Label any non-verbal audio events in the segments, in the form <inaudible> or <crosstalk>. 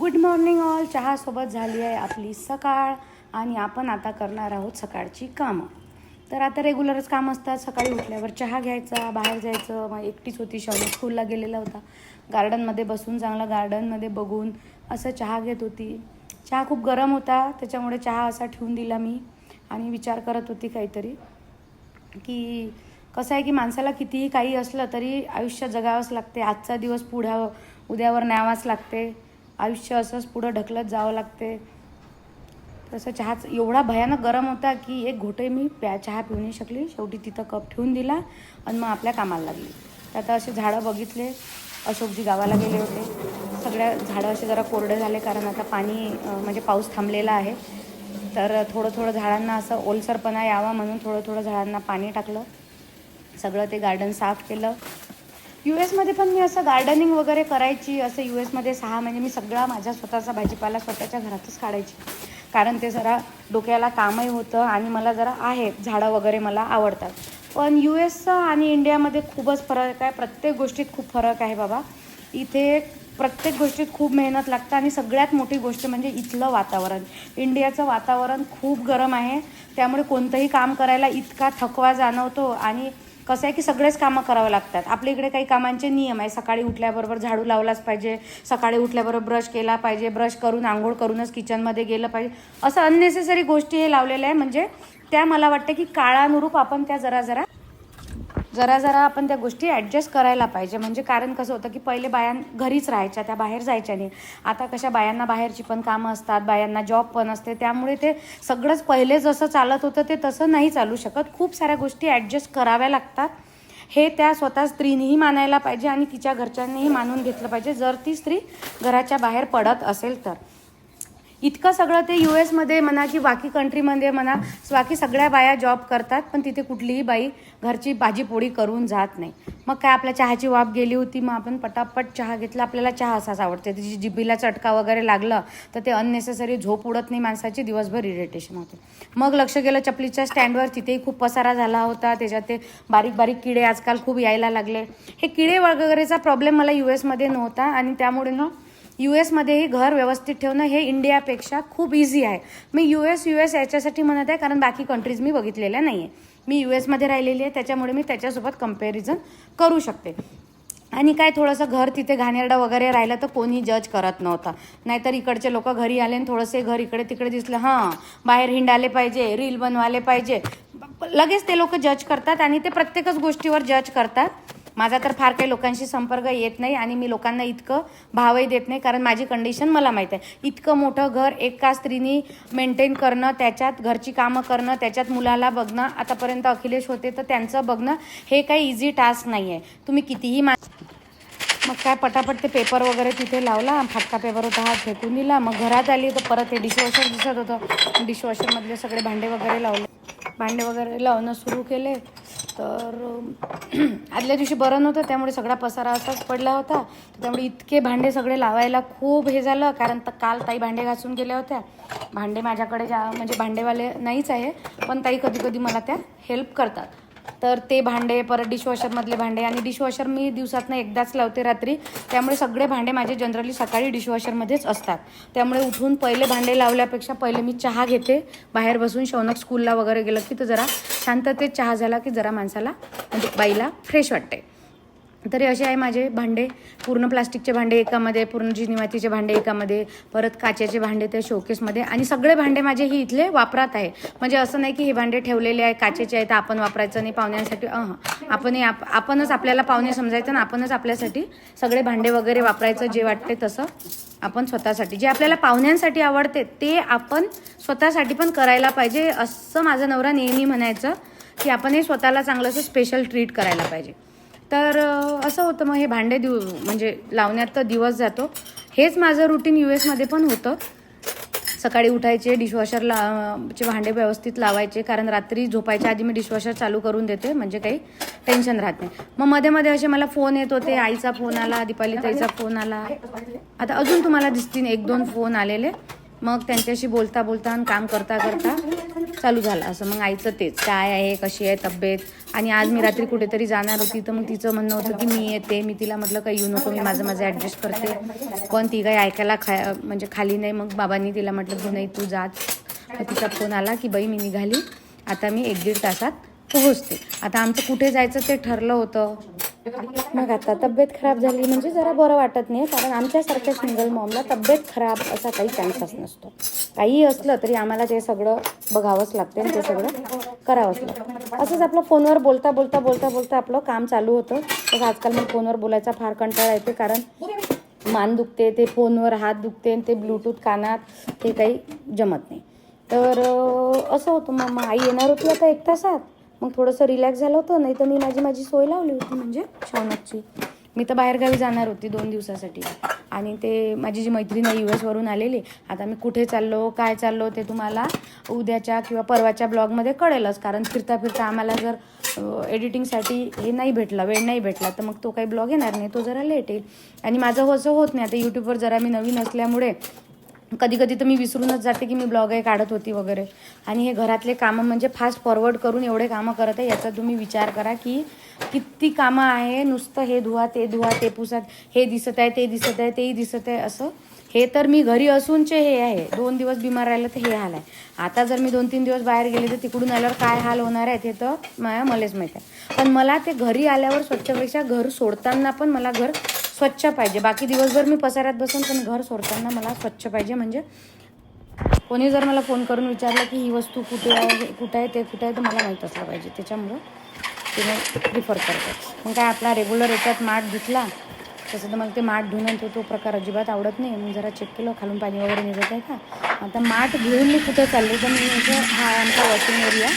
Good morning all चहासोबत झाली आहे आपली सकाळ आणि आपण आता करणार आहोत सकाळची कामं. तर आता रेग्युलरच काम असतात. सकाळी उठल्यावर चहा घ्यायचा बाहेर जायचं. मग एकटीच होती शाळेत स्कूलला गेलेला होता. गार्डनमध्ये बसून चांगलं गार्डनमध्ये बघून असं चहा घेत होती. चहा खूप गरम होता. त्याच्यामुळे चहा असा ठेवून दिला मी आणि विचार करत होती काहीतरी की कसं आहे की माणसाला कितीही काही असलं तरी आयुष्य जगावंच लागते. आजचा दिवस पुढ्या उद्यावर न्यावाच लागते. आयुष्य असंच पुढं ढकलत जावं लागते. तसं चहाच एवढा भयानक गरम होता की एक घोटे मी प्या चहा पिऊ नाही शकली. शेवटी तिथं कप ठेवून दिला आणि मग आपल्या कामाला लागली. तर आता असे झाडं बघितले. अशोकजी गावाला गेले होते. सगळ्या झाडं असे जरा कोरडे झाले कारण आता पाणी म्हणजे पाऊस थांबलेला आहे. तर थोडं थोडं झाडांना असं ओलसरपणा यावा म्हणून थोडं थोडं झाडांना पाणी टाकलं. सगळं ते गार्डन साफ केलं. यू एसमध्ये पण मी असं गार्डनिंग वगैरे करायची असं यू एसमध्ये सहा महिने मी सगळा माझा स्वतःचा भाजीपाला स्वतःच्या घरातच काढायची. कारण ते जरा डोक्याला कामही होतं आणि मला जरा आहे झाडं वगैरे मला आवडतात. पण यू एसचं आणि इंडियामध्ये खूपच फरक आहे प्रत्येक गोष्टीत खूप फरक आहे बाबा. इथे प्रत्येक गोष्टीत खूप मेहनत लागतं आणि सगळ्यात मोठी गोष्ट म्हणजे इथलं वातावरण. इंडियाचं वातावरण खूप गरम आहे त्यामुळे कोणतंही काम करायला इतका थकवा जाणवतो आणि कसं आहे की सगळेच कामं करावं लागतात. आपल्या इकडे काही कामांचे नियम आहे. सकाळी उठल्याबरोबर झाडू लावलाच पाहिजे. सकाळी उठल्याबरोबर ब्रश केला पाहिजे. ब्रश करून आंघोळ करूनच किचनमध्ये गेलं पाहिजे. असं अननेसेसरी गोष्टी हे लावलेल्या आहे. म्हणजे त्या मला वाटतं की काळानुरूप आपण त्या जरा जरा जरा जरा आपण त्या गोष्टी ॲडजस्ट करायला पाहिजे. म्हणजे कारण कसं होतं की पहिले बायां घरीच राहायच्या त्या बाहेर जायच्या नाही. आता कशा बायांना बाहेरची पण कामं असतात बायांना जॉब पण असते त्यामुळे ते सगळंच पहिले जसं चालत होतं ते तसं नाही चालू शकत. खूप साऱ्या गोष्टी ॲडजस्ट कराव्या लागतात. हे त्या स्वतः स्त्रीनेही मानायला पाहिजे आणि तिच्या घरच्यांनीही मानून घेतलं पाहिजे. जर ती स्त्री घराच्या बाहेर पडत असेल तर. इतकं सगळं ते यू एसमध्ये म्हणा की बाकी कंट्रीमध्ये म्हणा बाकी सगळ्या बाया जॉब करतात पण तिथे कुठलीही बाई घरची भाजीपोळी करून जात नाही. मग काय आपल्या चहाची वाफ गेली होती मग आपण पटापट चहा घेतला आपल्याला चहा असाच आवडते. तिची जिबीला चटका वगैरे लागलं तर ते अननेसेसरी झोप उडत नाही माणसाची दिवसभर इरिटेशन होते. मग लक्ष गेलं चपलीच्या स्टँडवर तिथेही खूप पसारा झाला होता त्याच्यात ते बारीक बारीक किडे आजकाल खूप यायला लागले. हे किडे वगैरेचा प्रॉब्लेम मला यू एसमध्ये नव्हता आणि त्यामुळे ना यू एसमध्येही घर व्यवस्थित ठेवणं हे इंडियापेक्षा खूप इझी आहे. मी यू एस यू एस याच्यासाठी म्हणत आहे कारण बाकी कंट्रीज मी बघितलेल्या नाही आहे मी यू एसमध्ये राहिलेली आहे त्याच्यामुळे मी त्याच्यासोबत कंपॅरिझन करू शकते. आणि काय थोडंसं घर तिथे घाणेरडं वगैरे राहिलं तर कोणी जज करत नव्हतं. नाहीतर इकडचे लोक घरी आले आणि थोडंसे घर इकडे तिकडे दिसलं हां बाहेर हिंडाले पाहिजे रील बनवाले पाहिजे. लगेच ते लोक जज करतात आणि ते प्रत्येकच गोष्टीवर जज करतात. माझा तर फार काही लोकांशी संपर्क येत नाही आणि मी लोकांना इतकं भावही देत नाही कारण माझी कंडिशन मला माहीत आहे. इतकं मोठं घर एका स्त्रीनी मेंटेन करणं त्याच्यात घरची कामं करणं त्याच्यात मुलाला बघणं आतापर्यंत अखिलेश होते तर त्यांचं बघणं हे काही इझी टास्क नाही आहे तुम्ही कितीही मा मग काय पटापट ते पेपर वगैरे तिथे लावला फाटका पेपर होता हा फेकून दिला मग घरात आली तर परत ते डिशवॉशर दिसत होतं. डिशवॉशरमधले सगळे भांडे वगैरे लावले. भांडे वगैरे लावणं सुरू केले. तर <clears throat> आदल्या दिवशी बरं नव्हतं त्यामुळे सगळा पसारा असाच पडला होता. त्यामुळे इतके भांडे सगळे लावायला खूप हे झालं कारण तर काल ताई भांडे घासून गेल्या होत्या. भांडे माझ्याकडे जा म्हणजे भांडेवाले नाहीच आहे पण ताई कधी कधी मला त्या हेल्प करतात. तर ते भांडे परत डिशवॉशरमधले भांडे आणि डिशवॉशर मी दिवसातनं एकदाच लावते रात्री. त्यामुळे सगळे भांडे माझे जनरली सकाळी डिशवॉशरमध्येच असतात. त्यामुळे उठून पहिले भांडे लावल्यापेक्षा पहिले मी चहा घेते. बाहेर बसून शौनक स्कूलला वगैरे गेलं की तर जरा शांततेत चहा झाला की जरा माणसाला म्हणजे बाईला फ्रेश वाटते. तरी असे आहे माझे भांडे. पूर्ण प्लास्टिकचे भांडे एकामध्ये पूर्ण जिनी मातीचे भांडे एकामध्ये परत काचेचे भांडे त्या शोकेसमध्ये आणि सगळे भांडे माझे ही इथले वापरात आहे. म्हणजे असं नाही की हे भांडे ठेवलेले आहे काचेचे आहेत आपण वापरायचं नाही पाहुण्यांसाठी आपण हे आप आपणच आपल्याला पाहुणे समजायचं ना आपणच आपल्यासाठी सगळे भांडे वगैरे वापरायचं जे वाटते तसं आपण स्वतःसाठी. जे आपल्याला पाहुण्यांसाठी आवडते ते आपण स्वतःसाठी पण करायला पाहिजे. असं माझा नवरा नेहमी म्हणायचं की आपण हे स्वतःला चांगलं असं स्पेशल ट्रीट करायला पाहिजे. तर असं होतं मग हे भांडे दिव म्हणजे लावण्यात तर दिवस जातो. हेच माझं रुटीन यू एसमध्ये पण होतं. सकाळी उठायचे डिशवॉशरला चे भांडे व्यवस्थित लावायचे कारण रात्री झोपायच्या आधी मी डिशवॉशर चालू करून देते म्हणजे काही टेन्शन राहत नाही. मग मध्ये मध्ये असे मला फोन येत होते आईचा फोन आला दीपाली ताईचा फोन आला. आता अजून तुम्हाला दिसतील एक दोन फोन आलेले. मग त्यांच्याशी बोलता बोलता आणि काम करता करता चालू झालं असं. मग आईचं तेच काय आहे कशी आहे तब्येत? आणि आज मी रात्री कुठेतरी जाणार होती तर मग तिचं म्हणणं होतं की मी येते मी तिला म्हटलं काही येऊ नको मी माझं माझं ॲडजस्ट करते. पण ती काही ऐकायला खा म्हणजे खाली नाही मग बाबांनी तिला म्हटलं की नाही तू जात. तिचा फोन आला की बाई मी निघाली. आता मी एक दीड तासात पोहोचते. आता आमचं कुठे जायचं ते ठरलं होतं. मग आता तब्येत खराब झाली म्हणजे जरा बरं वाटत नाही कारण आमच्यासारख्या सिंगल मॉमला तब्येत खराब असा काही चान्सच नसतो. काही असलं तरी आम्हाला ते सगळं बघावंच लागते ते सगळं. करावंच लागतं. असंच आपलं फोनवर बोलता बोलता बोलता बोलता आपलं काम चालू होतं. तसं आजकाल मग फोनवर बोलायचा फार कंटाळा येते कारण मान दुखते ते फोनवर हात दुखते आणि ते ब्लूटूथ कानात ते काही जमत नाही. तर असं होतं. मग आई येणार होती आता एक तासात. मग थोडंसं रिलॅक्स झालं होतं. नाही तर मी माझी माझी सोय लावली होती म्हणजे शौनकची मी तर बाहेरगावी जाणार होती दोन दिवसासाठी. आणि ते माझी जी मैत्रीण आहे यू एसवरून आलेली आता मी कुठे चाललो काय चाललो ते तुम्हाला उद्याच्या किंवा परवाच्या ब्लॉगमध्ये कळेलच. कारण फिरता फिरता आम्हाला जर एडिटिंगसाठी हे नाही भेटला वेळ नाही भेटला तर मग तो काही ब्लॉग येणार नाही तो जरा लेट येईल. आणि माझं असं होत नाही आता यूट्यूबवर जरा मी नवीन असल्यामुळे कधी कधी तर मी विसरूनच जाते की मी ब्लॉग आहे काढत होती वगैरे. आणि हे घरातले कामं म्हणजे फास्ट फॉरवर्ड करून एवढे कामं करत आहे याचा तुम्ही विचार करा की किती कामं आहे नुसतं हे धुवा ते धुवा ते पुसात हे दिसत आहे ते दिसत आहे तेही दिसत आहे असं. हे तर मी घरी असूनचे हे आहे. दोन दिवस बिमार राहिलं तर हे हाल आहे. आता जर मी दोन तीन दिवस बाहेर गेले तर तिकडून आल्यावर काय हाल होणार आहेत हे तर मला मलाच माहीत आहे. पण मला ते घरी आल्यावर स्वच्छपेक्षा घर सोडताना पण मला घर स्वच्छ पाहिजे. बाकी दिवसभर मी पसाऱ्यात बसून पण घर सोडताना मला स्वच्छ पाहिजे. म्हणजे कोणी जर मला फोन करून विचारलं की ही वस्तू कुठे आहे कुठं आहे ते कुठं आहे तर मला माहीत असलं पाहिजे. त्याच्यामुळं ते मी प्रिफर करतात. मग काय आपला रेग्युलर याच्यात माठ धुतला तसं तर मला ते माठ धुणं तो तो प्रकार अजिबात आवडत नाही. मी जरा चेक केलं खालून पाणी वगैरे निघत आहे का? आता माठ घेऊन मी कुठे चालले तर मी म्हणजे हा आमचा वॉशिंग एरिया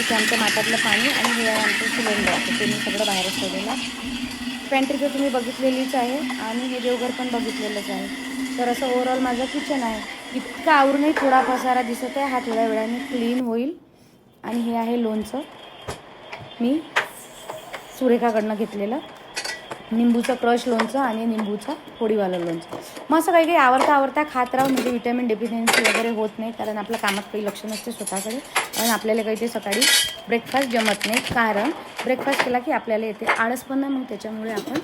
इथे आमच्या माठातलं पाणी आणि हे आमचं सिलेंडर ते मी सगळं बाहेरच ठेवलेलं पॅन्ट्री तर तुम्ही बघितलेलीच आहे आणि हे देवघर पण बघितलेलंच आहे. तर असं ओवरऑल माझं किचन आहे. इतकं आवरूनही थोडा पसारा दिसत आहे. हा थोड्या वेळाने क्लीन होईल. आणि हे आहे लोणचं. मी सुरेखाकडनं घेतलेलं. निंबूचं क्रश लोणचं आणि निंबूचं पोळीवालं लोणचं. मग असं काही काही आवडता आवडता खात राहू म्हणजे विटॅमिन डेफिशियन्सी वगैरे होत नाही कारण आपल्या कामात काही लक्ष नसते स्वतःकडे. कारण आपल्याला काही ते सकाळी ब्रेकफास्ट जमत नाही कारण ब्रेकफास्ट केला की आपल्याला येते आळस पण नाही मग त्याच्यामुळे आपण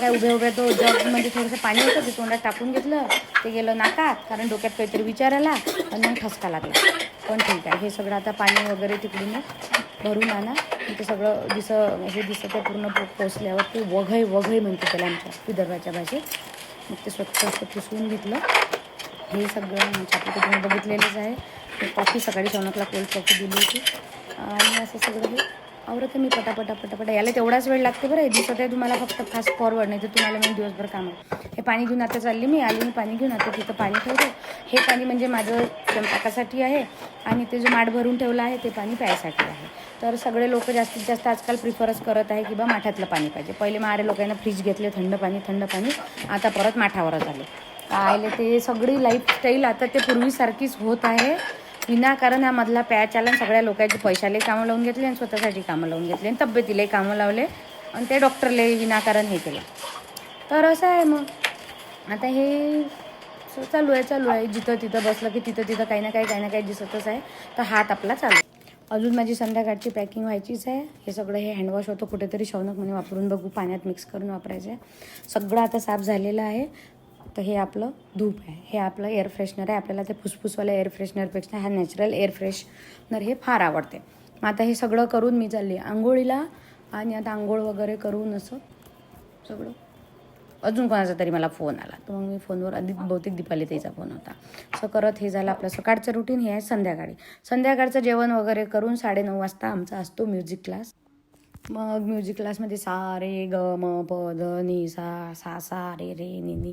काय उभ्या उभ्या तो जगमध्ये म्हणजे थोडंसं पाणी होतं ते तोंडात टाकून घेतलं ते गेलं नाकात कारण डोक्यात काहीतरी विचार आला आणि मग ठसका लागला. पण ठीक आहे हे सगळं आता पाणी वगैरे तिकडून भरून आणा. ते सगळं दिस हे दिसत आहे पूर्ण पोचल्यावर ते वघय वघय म्हणते त्याला आमच्या विदर्भाच्या भाषेत. मग ते स्वच्छ असं पुसवून घेतलं. हे सगळं आमच्या आपलं तुम्ही बघितलेलंच आहे. कॉफी सकाळी चौनकला कोल्ड कॉफी दिली होती. आणि असं सगळं हे आवरत मी पटापटा पटापटा. याला तेवढाच वेळ लागते बरं. हे दिसत आहे तुम्हाला फक्त फास्ट फॉरवर्ड नाही तर तुम्हाला मी दिवसभर काम आहे. हे पाणी घेऊन आता चालली मी. आली मी पाणी घेऊन. आता तिथं पाणी ठेवतो. हे पाणी म्हणजे माझं स्वयंपाकासाठी आहे आणि ते जो माठ भरून ठेवलं आहे ते पाणी प्यायसाठी आहे. तर सगळे लोक जास्तीत जास्त आजकाल प्रिफरच करत आहे की बा माठातलं पाणी पाहिजे. पहिले मारे लोकांना फ्रीज घेतले थंड पाणी थंड पाणी. आता परत माठावरच आले. आले ते सगळी लाईफस्टाईल आता ते पूर्वीसारखीच होत आहे. विनाकारण हा मधला पॅच आला आणि सगळ्या लोकांचे पैशाले कामं लावून घेतले आणि स्वतःसाठी कामं लावून घेतले आणि तब्येतीलाही कामं लावले आणि ते डॉक्टरले विनाकारण हे केलं. तर असं आहे मग. आता हे चालू आहे चालू आहे. जिथं तिथं बसलं की तिथं तिथं काही ना काही काही ना काही दिसतच आहे. तर हात आपला चालू आहे. अजून माझी संध्याकाळची पॅकिंग व्हायचीच आहे. हे सगळं हे हँडवॉश होतं. कुठेतरी शौनक म्हणे वापरून बघू. पाण्यात मिक्स करून वापरायचं आहे सगळं आता साफ झालेलं आहे. तर हे आपलं धूप आहे. हे आपलं एअर फ्रेशनर आहे. आपल्याला ते फुसफुसवाल्या एअर फ्रेशनरपेक्षा ह्या नॅचरल एअर फ्रेशनर हे फार आवडते. मग आता हे सगळं करून मी चालली आंघोळीला आणि आता आंघोळ वगैरे करून असं सगळं. अजून कोणाचा तरी मला फोन आला. तर मग मी फोनवर अधिक बहुतेक दीपाली ताईचा फोन होता. असं करत हे झालं आपलं सकाळचं रुटीन हे आहे संध्याकाळी. संध्याकाळचं जेवण वगैरे करून साडेनऊ वाजता आमचा असतो म्युझिक क्लास मग म्युझिक क्लासमध्ये सा रे ग म प ध नि सा सा सा रे रे नि नि.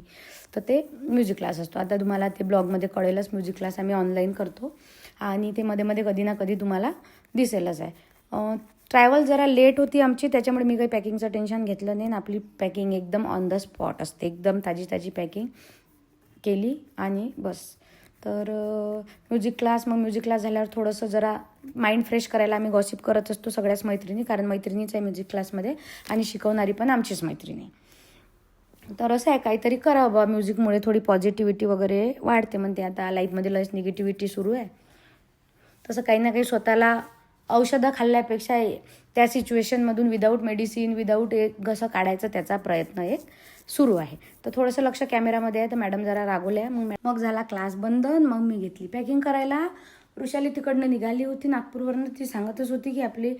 तर ते म्युझिक क्लास असतो. आता तुम्हाला ते ब्लॉगमध्ये कळेलच म्युझिक क्लास आम्ही ऑनलाईन करतो. आणि ते मध्ये मध्ये कधी ना कधी तुम्हाला दिसेलच आहे. ट्रॅव्हल जरा लेट होती आमची त्याच्यामुळे मी काही पॅकिंगचं टेन्शन घेतलं नाही आणि आपली पॅकिंग एकदम ऑन द स्पॉट असते. एकदम ताजी ताजी पॅकिंग केली आणि बस. तर म्युझिक क्लास मग म्युझिक क्लास झाल्यावर थोडंसं जरा माइंड फ्रेश करायला आम्ही गॉसिप करत असतो सगळ्याच मैत्रिणी कारण मैत्रिणीच आहे म्युझिक क्लासमध्ये आणि शिकवणारी पण आमचीच मैत्रिणी. तर असं आहे काहीतरी करावं बा म्युझिकमुळे थोडी पॉझिटिव्हिटी वगैरे वाढते म्हणते आता. लाईफमध्ये लस निगेटिव्हिटी सुरू आहे. तसं काही ना काही स्वतःला औषधं खाल्ल्यापेक्षा त्या सिच्युएशनमधून विदाऊट मेडिसिन विदाऊट एक कसं काढायचं त्याचा प्रयत्न एक सुरू आहे. तर थोडंसं लक्ष कॅमेरामध्ये आहे तर मॅडम जरा रागवल्या मग मग झाला क्लास बंद मग मी घेतली पॅकिंग करायला. वृषाली तिकडनं निघाली होती नागपूरवरनं. ती सांगतच होती की आपली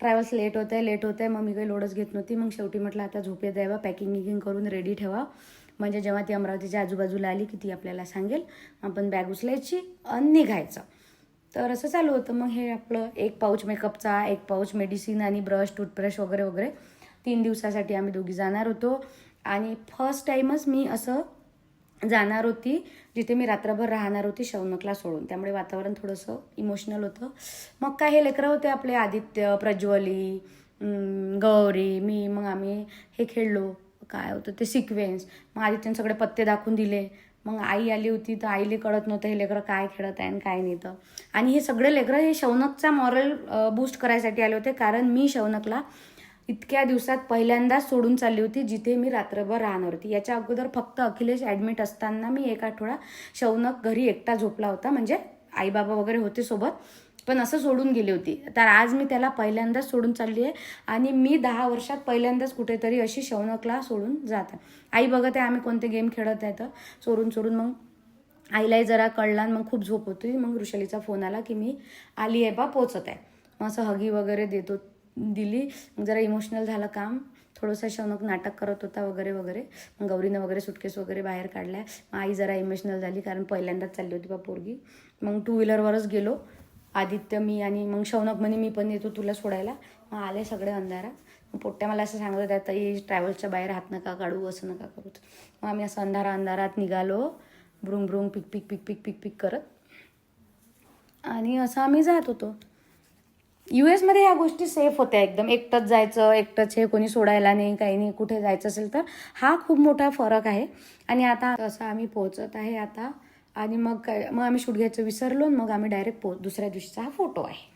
ट्रॅव्हल्स लेट होत आहे लेट होत आहे मग मी काही लोडच घेत नव्हती. मग शेवटी म्हटलं आता झोपे द्यावा पॅकिंग गिकिंग करून रेडी ठेवा. म्हणजे जेव्हा ती अमरावतीच्या आजूबाजूला आली की ती आपल्याला सांगेल आपण बॅग उचलायची आणि निघायचं. तर असं चालू होतं. मग हे आपलं एक पाऊच मेकअपचा एक पाऊच मेडिसिन आणि ब्रश टूथब्रश वगैरे वगैरे तीन दिवसासाठी आम्ही दोघी जाणार होतो. आणि फर्स्ट टाईमच मी असं जाणार होती जिथे मी रात्रभर राहणार होती शौनकला सोडून. त्यामुळे वातावरण थोडंसं इमोशनल होतं. मग काय हे लेकरं होते आपले आदित्य प्रज्वली गौरी मी मग आम्ही हे खेळलो. काय होतं ते सिक्वेन्स मग आदित्यनं सगळे पत्ते दाखवून दिले. मग आई आली होती तर आईला कळत नव्हतं हे लेकरं काय खेळत आहे आणि काय नाही तर. आणि हे सगळे लेकरं हे शौनकचा मॉरल बूस्ट करायसाठी आले होते कारण मी शौनकला इतक्या दिवसात पहिल्यांदाच सोडून चालली होती जिथे मी रात्रभर राहणार होती. याच्या अगोदर फक्त अखिलेश ॲडमिट असताना मी एक आठवडा शौनक घरी एकटा झोपला होता. म्हणजे आईबाबा वगैरे होते सोबत. पण असं सोडून गेली होती. तर आज मी त्याला पहिल्यांदाच सोडून चालली आहे आणि मी दहा वर्षात पहिल्यांदाच कुठेतरी अशी शौनकला सोडून जात आहे. आई बघत आहे आम्ही कोणते गेम खेळत आहे तर. सोडून चोरून मग आईलाही जरा कळला आणि मग खूप झोप होती. मग ऋषालीचा फोन आला की मी आली आहे बा पोचत आहे. मग असं हगी वगैरे देतो दिली. मग जरा इमोशनल झालं काम. थोडंसं शौनक नाटक करत होता वगैरे वगैरे. मग गौरीनं वगैरे सुटकेस वगैरे बाहेर काढल्या. मग आई जरा इमोशनल झाली कारण पहिल्यांदाच चालली होती बा पोरगी. मग टू व्हीलरवरच गेलो. आदित्य मी आणि मग शौनक म्हणे मी पण येतो तुला सोडायला. मग आले सगळे अंधारात. मग पोट्ट्या मला असं सांगत होत्या ताई ट्रॅव्हल्सच्या बाहेर हात नका काढू असं नका करू. मग आम्ही असं अंधारा अंधारात निघालो ब्रुंग ब्रुंग पिक पिक पिक पिक पिक पिक करत. आणि असं आम्ही जात होतो. यू एसमध्ये ह्या गोष्टी सेफ होत्या एकदम. एकटंच जायचं एकटंच हे कोणी सोडायला नाही काही नाही कुठे जायचं असेल तर. हा खूप मोठा फरक आहे. आणि आता असं आम्ही पोहोचत आहे आता आणि मग काय मग आम्ही शूट घ्यायचं विसरलो मग आम्ही डायरेक्ट पो दुसऱ्या दिवशीचा हा फोटो आहे.